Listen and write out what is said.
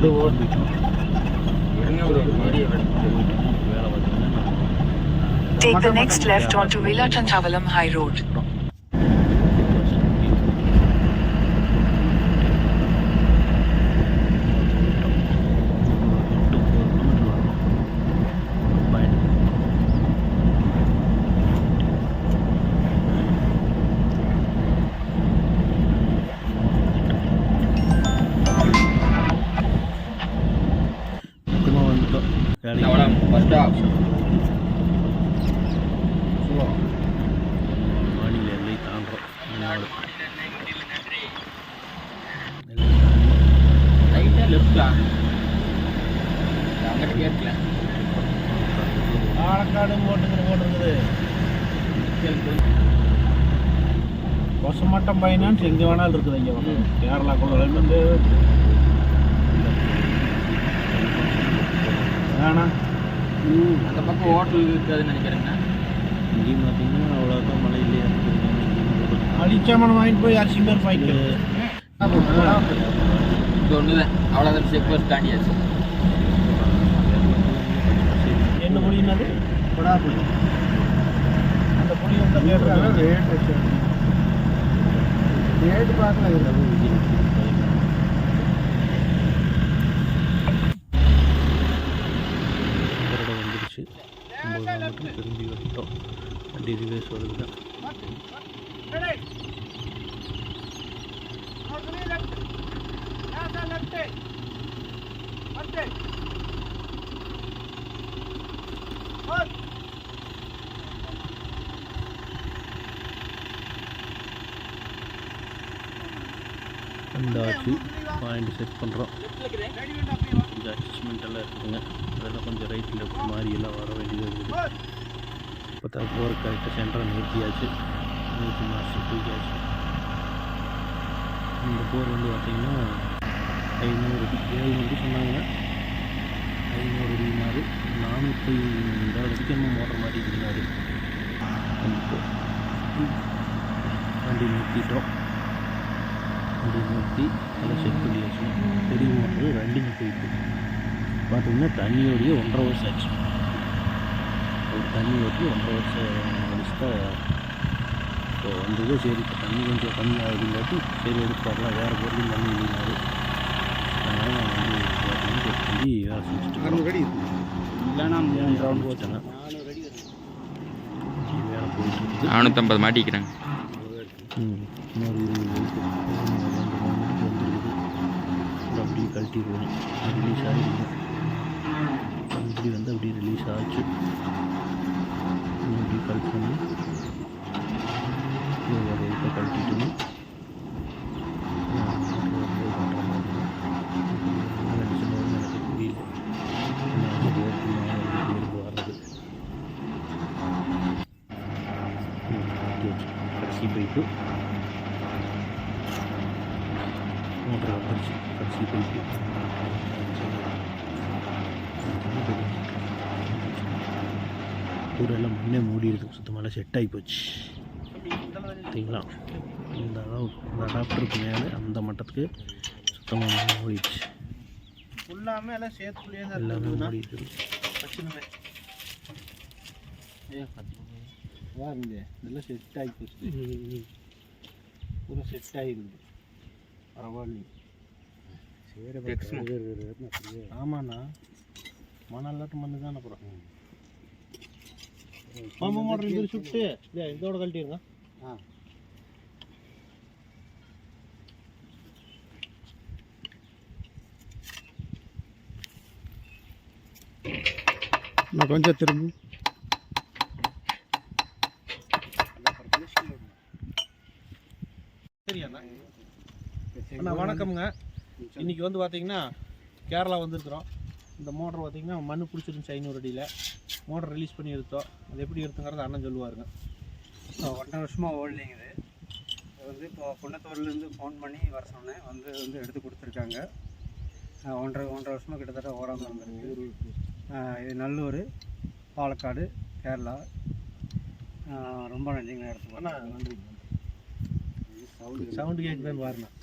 வந்து ஓட்டு இருங்க ஒரு வீடியோ வேலை பார்த்தீங்கன்னா Take the next left onto Villa Chantavalam High Road. கேட்கல பாலக்காடு போட்டுக்கிற போட்டுருக்குது. கொசமட்டம் பைனான்ஸ் எங்கே வேணாலும் இருக்குது இங்கே வந்து. கேரளாக்குள்ள ரெண்டு வேணாம். அந்த பக்கம் ஹோட்டல் இருக்காதுன்னு நினைக்கிறேங்கண்ணா இங்கேயும் பார்த்தீங்கன்னா அவ்வளோக்கா மழை இல்லையா? அடிச்சாமன் வாங்கிட்டு போய் அரிசி பேர் பாய்க்கு. இது ஒன்று தான் அவ்வளோதான் செக் போஸ்ட் தாண்டியாச்சு. என்ன புளினது படா புளி. அந்த புளி வந்து கேட்டுருக்காங்க ரேட்டு பார்க்கல. வண்டி ரிவேஸ் வருது வந்தாச்சு பாயிண்ட் செட் பண்ணுறோம் கொஞ்சம் அட்ஜஸ்ட்மெண்ட் எல்லாம் இருக்குதுங்க. அதெல்லாம் கொஞ்சம் ரைட்டில் லெஃப்ட் மாதிரி எல்லாம் வர வேண்டியது இருக்குது. இப்போ தான் கரெக்டாக சென்டரை நிறுத்தியாச்சு. நிறுத்தி மாஸ்டர் தூக்கியாச்சு இந்த போர் வந்து பார்த்திங்கன்னா ஐநூறு ஏழ்நூறு சொன்னாங்க. ஐநூறு அடினாரு நானூற்றி இருபது அடிக்கு நம்ம மோட்டர் மாட்டிக்கினாரு வண்டி நிறுத்திட்டோம். வண்டி நிறுத்தி நல்லா செட் பண்ணியாச்சு. பெரிய மோட்டர் ரன்னிங் போயிட்டு பார்த்தீங்கன்னா தண்ணியோடைய ஒன்றரை வருஷம் ஆச்சு தண்ணி ஓட்டி ஒன்றரை வருஷம் கழிச்சு இப்போ வந்தது சரி. இப்போ தண்ணி கொஞ்சம் கம்மி ஆகுதுங்காட்டி சரி எடுத்து பார்க்கலாம் வேறு பொருளும் தண்ணி இல்லைனாரு அதனால் நான் வந்து பார்த்தீங்கன்னா பண்ணி வேலை செஞ்சுட்டு இல்லைன்னா ரவுண்ட் போட்டாங்க நானூற்றம்பது மாட்டிக்கிறேன் ம். இன்னொரு இருபது அப்படியே கழட்டிடுவோம் ரிலீஸ் ஆகிடுங்க இப்படி வந்து அப்படியே ரிலீஸ் ஆச்சு இன்னும் அப்படியே கழட் பண்ணி இது ஒரு இப்போ கழட்டிட்டுன்னு எனக்கு புரியல என்ன வந்து ஓட்டு வர்றது பைப்பு மோட்டர் வந்துருச்சு கடைசி பைப்பு ஊரெல்லாம் முன்னே மூடிடுது. சுத்தமாக செட் ஆகி போச்சு. பார்த்தீங்களா இந்த இந்த அடாப்டருக்கு மேலே அந்த மட்டத்துக்கு சுத்தமாக மூடிடுச்சு. ஃபுல்லாமே எல்லாம் சேர்த்துக்குள்ளேயே தான் எல்லாமே மூடிடுது வச்சுனுமே பாருங்க இதெல்லாம் செட் ஆகி போச்சு பூரா செட் ஆகிருக்குது பரவாயில்லைங்க ஆமாண்ணா மணல்லாட்டும் மண்ணு தானே அப்புறம் பம்பு மோட்டர் இது சுட்டு இதே இதோட கழட்டிடுங்க ஆ நான் கொஞ்சம் திரும்ப அண்ணா வணக்கம்ங்க. இன்னைக்கு வந்து பார்த்தீங்கன்னா கேரளா வந்திருக்கிறோம். இந்த மோட்டர் பார்த்தீங்கன்னா மண்ணு பிடிச்சிருந்துச்சு ஐநூறு அடியில். மோட்டர் ரிலீஸ் பண்ணி எடுத்தோம் அது எப்படி எடுத்துங்கிறது அண்ணன் சொல்லுவாருங்க. ஒன்றரை வருஷமாக ஓடலைங்க இது. வந்து இப்போ குன்னத்தூர்லேருந்து ஃபோன் பண்ணி வர சொன்னேன். வந்து வந்து எடுத்து கொடுத்துருக்காங்க. ஒன்றரை ஒன்றரை வருஷமாக கிட்டத்தட்ட ஓடாமல் இருந்திருக்கு. இது நல்லூர் பாலக்காடு கேரளா. ரொம்ப நன்றிங்க எடுத்து அண்ணா நன்றி சவுண்டு கேட்குதுன்னு வரணும்